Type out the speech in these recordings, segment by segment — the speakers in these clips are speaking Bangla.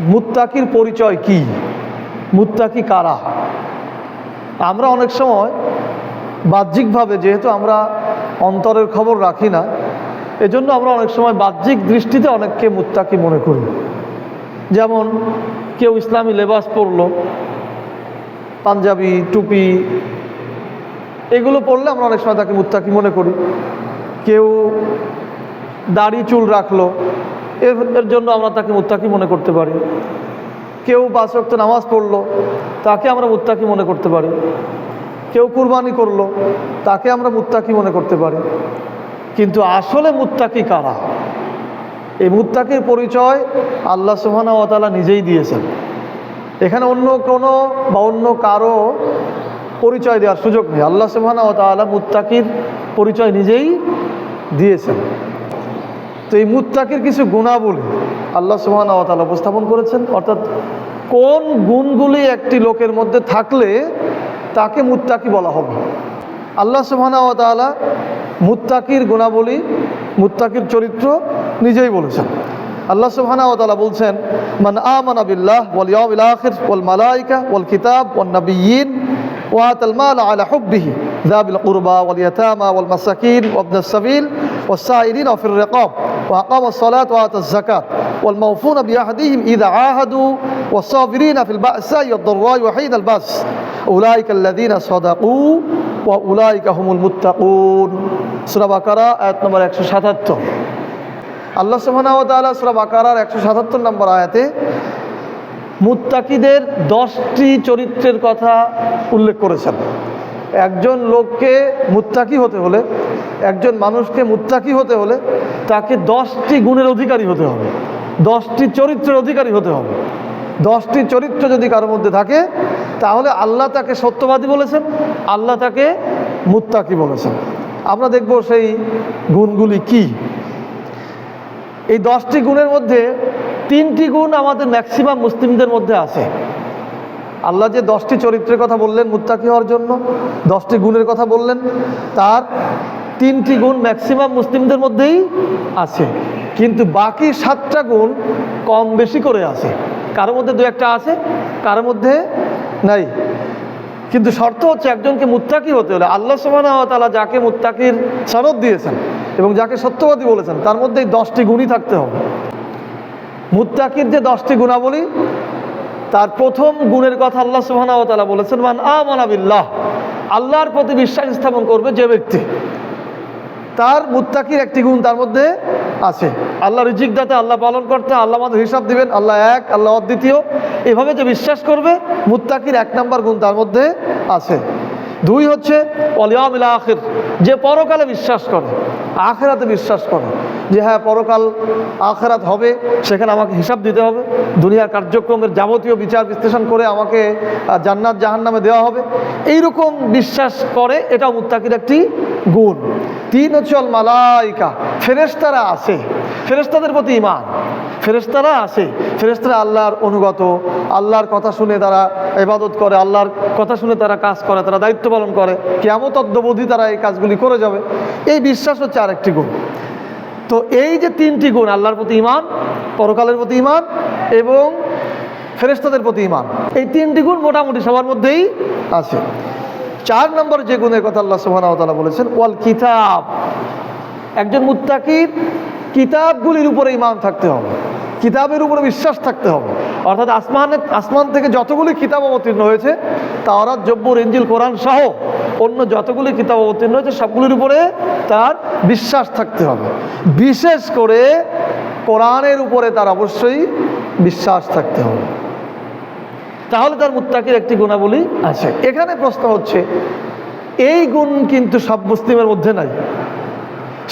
মুত্তাকির পরিচয় কি? মুত্তাকি কারা? আমরা অনেক সময় বাহ্যিকভাবে যেহেতু আমরা অন্তরের খবর রাখি না, এজন্য আমরা অনেক সময় বাহ্যিক দৃষ্টিতে অনেককে মুত্তাকি মনে করি। যেমন কেউ ইসলামী লেবাস পরলো পাঞ্জাবি, টুপি, এগুলো পরলে আমরা অনেক সময় তাকে মুত্তাকি মনে করি। কেউ দাড়ি চুল রাখল এর জন্য আমরা তাকে মুত্তাকি মনে করতে পারি। কেউ ওয়াক্ত নামাজ পড়ল, তাকে আমরা মুত্তাকি মনে করতে পারি। কেউ কুরবানি করল, তাকে আমরা মুত্তাকি মনে করতে পারি। কিন্তু আসলে মুত্তাকি কারা? এই মুত্তাকির পরিচয় আল্লাহ সুবহানাহু ওয়া তাআলা নিজেই দিয়েছেন। এখানে অন্য কোনো বা অন্য কারও পরিচয় দেওয়ার সুযোগ নেই। আল্লাহ সুবহানাহু ওয়া তাআলা মুত্তাকির পরিচয় নিজেই দিয়েছেন। তো এই মুত্তাকের কিছু গুণাবলী আল্লাহ সুহান আওয়াতাল উপস্থাপন করেছেন। অর্থাৎ কোন গুণগুলি একটি লোকের মধ্যে থাকলে তাকে মুত্তাকি বলা হবে? আল্লাহ সুহান আওয়াতালা মুত্তাকির গুণাবলী, মুত্তাকির চরিত্র নিজেই বলেছেন। আল্লাহ সুবহানা ওয়া বলছেন, মান আমানা বিল্লাহ ওয়াল ইয়াউমিল আখির বল মালাইকা বল কিতাব ওয়ান নাবিয়্যিন ওয়া আতাল মাল আলা হুববিহি যাবিল কুরবা ওয়াল ইয়াতামা ওয়াল মাসাকিন ওয়া ইবনাস সাবিল ওয়াস সাইরিন ওয়া ফির রিকাব। وأقام الصلاة وآتى الزكاة والموفون بعهدهم إذا عاهدوا والصابرين في البأساء والضراء وحين البأس أولئك الذين صدقوا وأولئك هم المتقون سورة بقرة آية نمبر 177 আল্লাহ সুবহানাহু ওয়া তাআলা সূরা বাকারার 177 নম্বর আয়াতে মুত্তাকিদের দশটি চরিত্রের কথা উল্লেখ করেছেন একজন লোককে মুত্তাকি হতে হলে একজন মানুষকে মুত্তাকি হতে হলে তাকে দশটি গুণের অধিকারী হতে হবে। দশটি চরিত্রের অধিকারী হতে হবে। দশটি চরিত্র যদি কারোর মধ্যে থাকে, তাহলে আল্লাহ তাকে সত্যবাদী বলেছেন, আল্লাহ তাকে মুত্তাকি বলেছেন। আমরা দেখব সেই গুণগুলি কি। এই দশটি গুণের মধ্যে তিনটি গুণ আমাদের ম্যাক্সিমাম মুসলিমদের মধ্যে আছে। আল্লাহ যে দশটি চরিত্রের কথা বললেন মুত্তাকি হওয়ার জন্য, দশটি গুণের কথা বললেন, তার তিনটি গুণ ম্যাক্সিমাম মুসলিমদের মধ্যেই আছে। কিন্তু বাকি সাতটা গুণ কম বেশি করে আছে। কারোর মধ্যে দু একটা আছে, কারোর মধ্যে নাই। কিন্তু শর্ত হচ্ছে একজনকে মুত্তাকি হতে হলে আল্লাহ ওয়া যাকে মুত্তাকির সনদ দিয়েছেন এবং যাকে সত্যবাদী বলেছেন, তার মধ্যে দশটি গুণই থাকতে হবে। মুত্তাকির যে দশটি গুণাবলী, তার প্রথম গুণের কথা আল্লাহ সুবহানাহু ওয়া তাআলা বলেছেন, মান আমানা বিল্লাহ। আল্লাহর প্রতি বিশ্বাস স্থাপন করবে যে ব্যক্তি। তার মুত্তাকির একটি গুণ তার মধ্যে আছে। আল্লাহ রিজিক দাতে আল্লাহ পালন করতে আল্লাহ আমাদের হিসাব দিবেন, আল্লাহ এক, আল্লাহ অদ্বিতীয়। এভাবে যে বিশ্বাস করবে, মুত্তাকির এক নম্বর গুণ তার মধ্যে আছে। দুই হচ্ছে অলিয়ামিল আখির, যে পরকালে বিশ্বাস করে। আখেরাতে বিশ্বাস করে যে হ্যাঁ পরকাল আখেরাত হবে, সেখানে আমাকে হিসাব দিতে হবে, দুনিয়ার কার্যক্রমের যাবতীয় বিচার বিশ্লেষণ করে আমাকে জান্নাত জাহান নামে দেওয়া হবে। এইরকম বিশ্বাস করে এটা মুত্তাকির একটি গুণ। তিন হচ্ছে মালাইকা ফেরেস্তারা আছে ফেরেস্তাদের প্রতি ইমান ফেরেশতারা আছে। ফেরেশতারা আল্লাহর অনুগত, আল্লাহর কথা শুনে তারা ইবাদত করে, আল্লাহর কথা শুনে তারা কাজ করে, তারা দায়িত্ব পালন করে। কেমন তদ্ববধি তারা এই কাজগুলি করে যাবে। এই বিশ্বাস হচ্ছে আরেকটি গুণ। তো এই যে তিনটি গুণ, আল্লাহর প্রতি ইমান পরকালের প্রতি ইমান এবং ফেরেশতাদের প্রতি ইমান এই তিনটি গুণ মোটামুটি সবার মধ্যেই আছে। চার নম্বর যে গুণের কথা আল্লাহ ওয়া বলেছেন, ওয়াল কিতাব। একজন মুত্তাকির কিতাবগুলির উপরে ইমান থাকতে হবে। কিতাবের উপরে বিশ্বাস থাকতে হবে। অর্থাৎ আসমানের আসমান থেকে যতগুলি কিতাব অবতীর্ণ হয়েছে, তাওরাত, জব্বুর ইঞ্জিল কোরআন সহ অন্য যতগুলি কিতাব অবতীর্ণ হয়েছে, সবগুলির উপরে তার বিশ্বাস থাকতে হবে। বিশেষ করে কোরআনের উপরে তার অবশ্যই বিশ্বাস থাকতে হবে। তাহলে তার মুত্তাকির একটি গুণাবলী আছে। এখানে প্রশ্ন হচ্ছে, এই গুণ কিন্তু সব মুসলিমের মধ্যে নাই।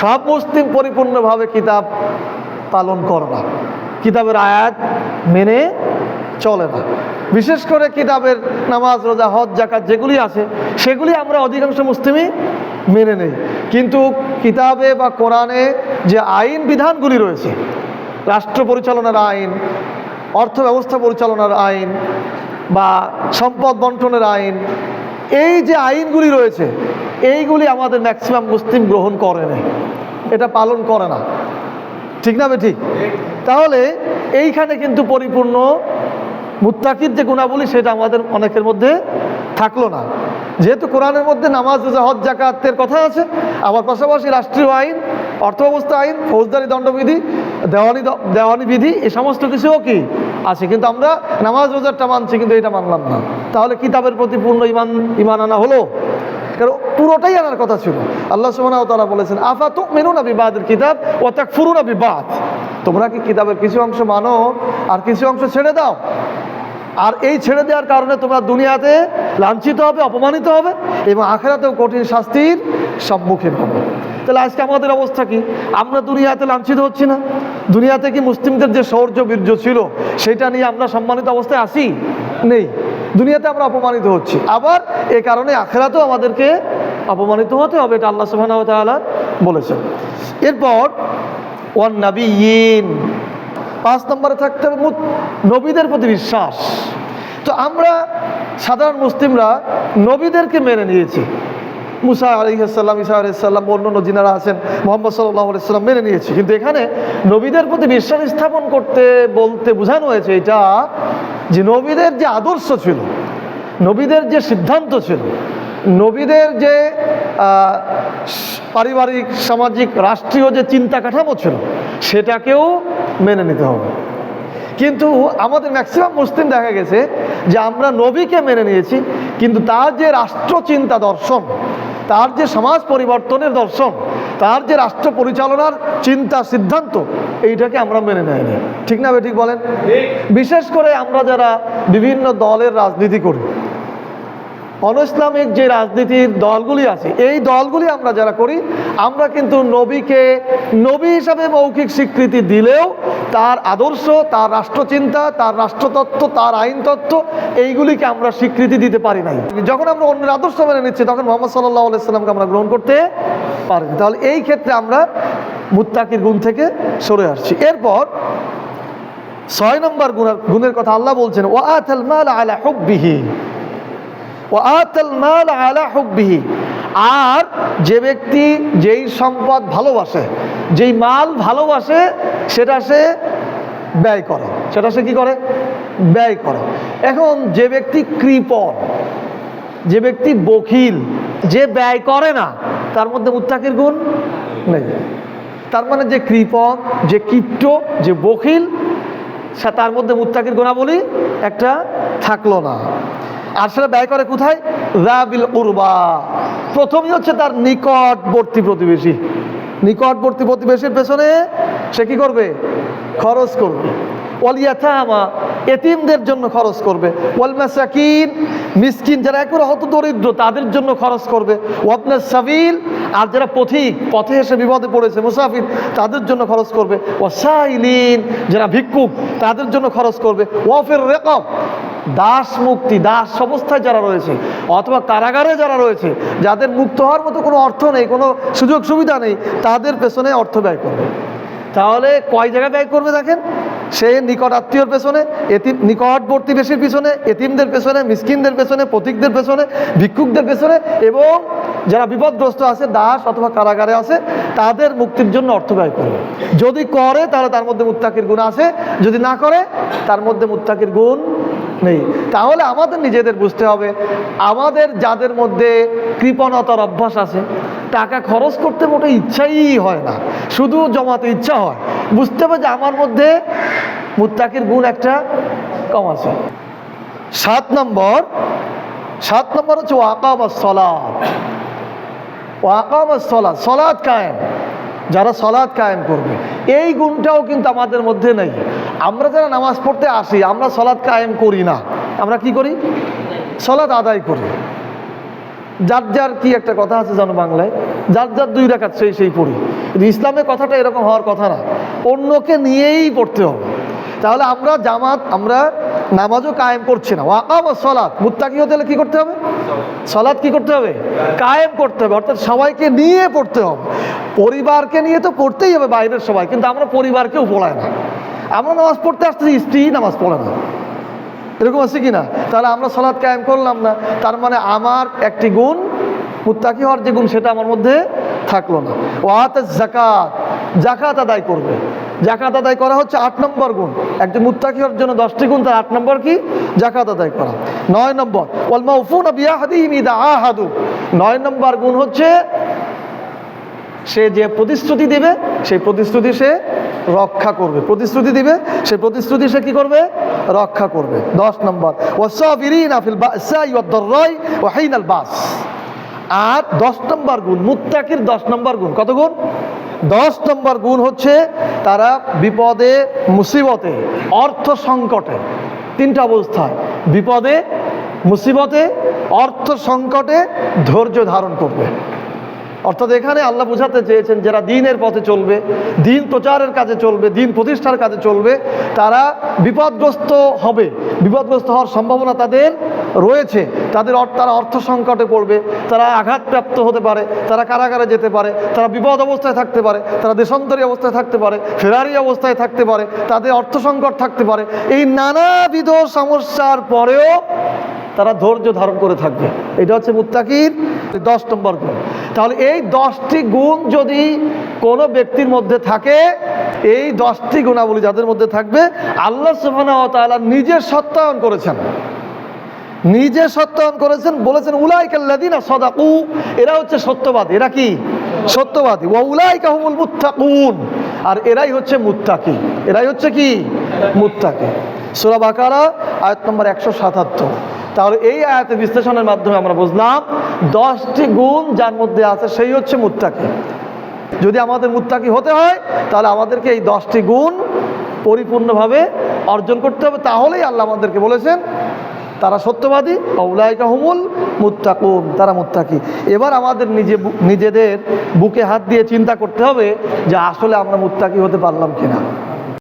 সব মুসলিম পরিপূর্ণভাবে কিতাব পালন করে না। কিতাবের আয়াত মেনে চলে না। বিশেষ করে কিতাবের নামাজ, রোজা, হজ জাকাত যেগুলি আছে, সেগুলি আমরা অধিকাংশ মুসলিমই মেনে নেই। কিন্তু কিতাবে বা কোরআনে যে আইন বিধানগুলি রয়েছে, রাষ্ট্র পরিচালনার আইন, অর্থ ব্যবস্থা পরিচালনার আইন বা সম্পদ বন্টনের আইন, এই যে আইনগুলি রয়েছে, এইগুলি আমাদের ম্যাক্সিমাম মুসলিম গ্রহণ করে না। এটা পালন করে না। ঠিক না বে ঠিক? তাহলে এইখানে কিন্তু পরিপূর্ণ মুত্তাকির যে গুণাবলী সেটা আমাদের অনেকের মধ্যে থাকল না। যেহেতু কোরআনের মধ্যে নামাজ, রোজা, হজ জাকাতের কথা আছে, আবার পাশাপাশি রাষ্ট্রীয় আইন অর্থ অবস্থা আইন, ফৌজদারি, দণ্ডবিধি, দেওয়ানি দেওয়ানি বিধি এই সমস্ত কিছুও কি আছে? কিন্তু আমরা নামাজ, রোজারটা মানছি, কিন্তু এটা মানলাম না। তাহলে কিতাবের প্রতি পূর্ণ ইমান ইমান আনা হলো? কারণ পুরোটাই আনার কথা ছিল। আল্লাহ সুবহানাহু তাআলা বলেছেন, আফা তুমিনুনা বিবাদের কিতাব ওয়া তাকফুরুনা বিবাদ? তোমরা কি কিতাবের কিছু অংশ মানো? আর কিছু অংশ ছেড়ে দাও। আর এই ছেড়ে দেওয়ার কারণে তোমরা দুনিয়াতে লাঞ্ছিত হবে, অপমানিত হবে এবং আখেরাতেও কঠিন শাস্তির সম্মুখীন হবে। তাহলে আজকে আমাদের অবস্থা কি? আমরা দুনিয়াতে লাঞ্ছিত হচ্ছি না? দুনিয়াতে কি মুসলিমদের যে শৌর্য বীর্য ছিল, সেটা নিয়ে আমরা সম্মানিত অবস্থায় আসি? নেই। দুনিয়াতে আমরা অপমানিত হচ্ছি। আবার এ কারণে আখেরাতেও আমাদেরকে অপমানিত হতে হবে, এটা আল্লাহ সুবহানাহু ওয়া তাআলা বলেছেন। এরপর, ওয়ান নাবিয়িন পাঁচ নম্বরে থাকতে হবে নবীদের প্রতি বিশ্বাস। তো আমরা সাধারণ মুসলিমরা নবীদেরকে মেনে নিয়েছি। মুসা আলিহাসাল্লাম ইসা আলাইসাল্লাম অন্যান্য যিনারা আছেন, মোহাম্মদ সাল্লাহ আলাইসাল্লাম মেনে নিয়েছি। কিন্তু এখানে নবীদের প্রতি বিশ্বাস স্থাপন করতে, বলতে বোঝানো হয়েছে, এটা যে নবীদের যে আদর্শ ছিল, নবীদের যে সিদ্ধান্ত ছিল, নবীদের যে পারিবারিক, সামাজিক, রাষ্ট্রীয় যে চিন্তা কাঠামো ছিল, সেটাকেও মেনে নিতে হবে। কিন্তু আমাদের ম্যাক্সিমাম মুসলিম দেখা গেছে যে আমরা নবীকে মেনে নিয়েছি, কিন্তু তার যে রাষ্ট্র চিন্তা দর্শন, তার যে সমাজ পরিবর্তনের দর্শন তার যে রাষ্ট্র পরিচালনার চিন্তা সিদ্ধান্ত, এইটাকে আমরা মেনে নেয়নি। ঠিক না ঠিক বলেন? বিশেষ করে আমরা যারা বিভিন্ন দলের রাজনীতি করি, অনইসলামিক যে রাজনীতির দলগুলি আছে, এই দলগুলি আমরা যারা করি, আমরা কিন্তু নবীকে, নবী হিসাবে মৌখিক স্বীকৃতি দিলেও তার আদর্শ, তার রাষ্ট্রচিন্তা, তার রাষ্ট্রতত্ত্ব, তার আইনতত্ত্ব, এইগুলিকে আমরা স্বীকৃতি দিতে পারি নাই। যখন আমরা অন্যের আদর্শ মেনে নিচ্ছি, তখন মোহাম্মদ সাল্লাহ আলাইসাল্লামকে আমরা গ্রহণ করতে পারিনি। তাহলে এই ক্ষেত্রে আমরা মুত্তাকির গুণ থেকে সরে আসছি। এরপর ছয় নম্বর গুণের গুণের কথা আল্লাহ বলছেন ও আতাল আলা হুব্বিহি। ও আতাল আলা হুব্বিহি। আর যে ব্যক্তি যেই সম্পদ ভালোবাসে, যেই মাল ভালোবাসে, সেটা সে ব্যয় করে। সেটা সে কি করে? ব্যয় করে। এখন যে ব্যক্তি কৃপণ, যে ব্যক্তি বখিল যে ব্যয় করে না তার মধ্যে মুত্তাকির গুণ নেই। তার মানে যে কৃপণ যে কীট যে বখিল, সে তার মধ্যে মুত্তাকির গুণাবলী একটা থাকল না। আর সেটা ব্যয় করে কোথায়? রাবিল উরবা। প্রথমই হচ্ছে তার নিকটবর্তী প্রতিবেশী। নিকটবর্তী প্রতিবেশীর পেছনে সে কি করবে? খরচ করবে। ওয়ালিয়াথামা এতিমদের জন্য খরচ করবে। ওয়াল মাসাকিন, মিসকিন যারা একেবারে হত দরিদ্র, তাদের জন্য খরচ করবে। ওয়াবনা সাবিল, আর যারা পথিক, পথে এসে বিপদে পড়েছে, মুসাফির, তাদের জন্য খরচ করবে। ওয়াসাইলিন, যারা ভিক্ষুক, তাদের জন্য খরচ করবে। ওয়াফের রেকব, দাস মুক্তি, দাস অবস্থায় যারা রয়েছে, অথবা কারাগারে যারা রয়েছে, যাদের মুক্ত হওয়ার মতো কোনো অর্থ নেই, কোনো সুযোগ সুবিধা নেই, তাদের পেছনে অর্থ ব্যয় করবে। তাহলে কয় জায়গায় ব্যয় করবে দেখেন? সে নিকট আত্মীয়র পেছনে, এতিম, নিকটবর্তী বেশির পিছনে, এতিমদের পেছনে, মিসকিনদের পেছনে প্রতীকদের পেছনে, ভিক্ষুকদের পেছনে এবং যারা বিপদগ্রস্ত আছে, দাস অথবা কারাগারে আছে, তাদের মুক্তির জন্য অর্থ ব্যয় করবে। যদি করে, তাহলে তার মধ্যে মুত্তাকির গুণ আছে, যদি না করে, তার মধ্যে মুত্তাকির গুণ নেই। তাহলে আমাদের নিজেদের বুঝতে হবে, আমাদের যাদের মধ্যে কৃপণতার অভ্যাস আছে, টাকা খরচ করতে মোটে ইচ্ছাই হয় না। শুধু জমাতে ইচ্ছা হয়। বুঝতে হবে যে আমার মধ্যে মুত্তাকির গুণ একটা কম আছে। সাত নম্বর সাত নম্বর হচ্ছে ওয়াকাম সলাদ ওয়াকাম সলাদ সলাদ কায়েম। যারা সলাদ কায়েম করবে, এই গুণটাও কিন্তু আমাদের মধ্যে নেই। আমরা যারা নামাজ পড়তে আসি, আমরা সলাদ কায়েম করি না। আমরা কি করি? সলাদ আদায় করি। যার যার কি একটা কথা আছে জানো বাংলায়? যার যার দুই রাখাত সেই সেই পড়ি। ইসলামের কথাটা এরকম হওয়ার কথা না। অন্যকে নিয়েই পড়তে হবে। তাহলে আমরা জামাত, আমরা নামাজও কায়েম করছি না। ওয়াকাম সলাৎ। মুত্তাকি হতে হলে কি করতে হবে? সলাৎ কি করতে হবে? কায়েম করতে হবে। অর্থাৎ সবাইকে নিয়ে পড়তে হবে। পরিবারকে নিয়ে তো পড়তেই হবে, বাইরের সবাই। কিন্তু আমরা পরিবারকেও পড়াই না। আমরা নামাজ পড়তে আসতেছি, স্ত্রী নামাজ পড়ে না। এরকম আছে কি না তাহলে আমরা সলাৎ কায়েম করলাম না। তার মানে আমার একটি গুণ, মুত্তাকি হওয়ার যে গুণ, সেটা আমার মধ্যে থাকল না। ওয়াত জাকাত জাকাত আদায় করবে। জাকাত আদায় করা হচ্ছে আট নম্বর গুণ। একজন মুত্তাকি হওয়ার জন্য দশটি গুণ, তার আট নম্বর কি? জাকাত আদায় করা। নয় নম্বর ওয়ালমা উফুন আহাদু। নয় নম্বর গুণ হচ্ছে, সে যে প্রতিশ্রুতি দেবে, সেই প্রতিশ্রুতি সে রক্ষা করবে। প্রতিশ্রুতি দিবে সেই প্রতিশ্রুতি সে কি করবে? রক্ষা করবে। দশ নম্বর ওয়াসাবিরিনা ফিল বাসাই ওয়াদ-দাররাই ওয়া হিনাল বাস। আর দশ নম্বর গুণ, মুত্তাকির দশ নম্বর গুণ। কত গুণ? দশ নম্বর গুণ হচ্ছে তারা বিপদে, মুসিবতে, অর্থ সংকটে। তিনটা অবস্থায়, বিপদে, মুসিবতে, অর্থ সংকটে ধৈর্য ধারণ করবে। অর্থাৎ এখানে আল্লাহ বোঝাতে চেয়েছেন যারা দিনের পথে চলবে, দিন প্রচারের কাজে চলবে, দিন প্রতিষ্ঠার কাজে চলবে, তারা বিপদগ্রস্ত হবে। বিপদগ্রস্ত হওয়ার সম্ভাবনা তাদের রয়েছে। তাদের তারা অর্থ সংকটে পড়বে, তারা আঘাতপ্রাপ্ত হতে পারে, তারা কারাগারে যেতে পারে, তারা বিপদ অবস্থায় থাকতে পারে, তারা দেশান্তরী অবস্থায় থাকতে পারে, ফেরারি অবস্থায় থাকতে পারে, তাদের অর্থ সংকট থাকতে পারে। এই নানাবিধ সমস্যার পরেও তারা ধৈর্য ধারণ করে থাকবে। এটা হচ্ছে মুত্তাকির দশ নম্বর গুণ। তাহলে এই দশটি গুণ যদি কোনো ব্যক্তির মধ্যে থাকে, এই দশটি গুণাবলী যাদের মধ্যে থাকবে, আল্লাহ সুবহানাহু ওয়া নিজে সত্যায়ন করেছেন। নিজে সত্যায়ন করেছেন, বলেছেন উলাইকাল্লাদিনা সদাকু এরা হচ্ছে সত্যবাদী। এরা কি? সত্যবাদী। ওয়া উলাইকা হুমুল মুত্তাকুন। আর এরাই হচ্ছে মুত্তাকি। এরাই হচ্ছে কি? মুত্তাকি। সূরা বাকারা, আয়াত নম্বর একশো সাতাত্তর। তাহলে এই আয়াতের বিশ্লেষণের মাধ্যমে আমরা বুঝলাম দশটি গুণ যার মধ্যে আছে সেই হচ্ছে মুত্তাকি। যদি আমাদের মুত্তাকি হতে হয়, তাহলে আমাদেরকে এই দশটি গুণ পরিপূর্ণভাবে অর্জন করতে হবে। তাহলেই আল্লাহ আমাদেরকে বলেছেন, তারা সত্যবাদী অউলাইকা হুমুল মুত্তাকুন, তারা মুত্তাকি। এবার আমাদের নিজে নিজেদের বুকে হাত দিয়ে চিন্তা করতে হবে যে আসলে আমরা মুত্তাকি হতে পারলাম কিনা।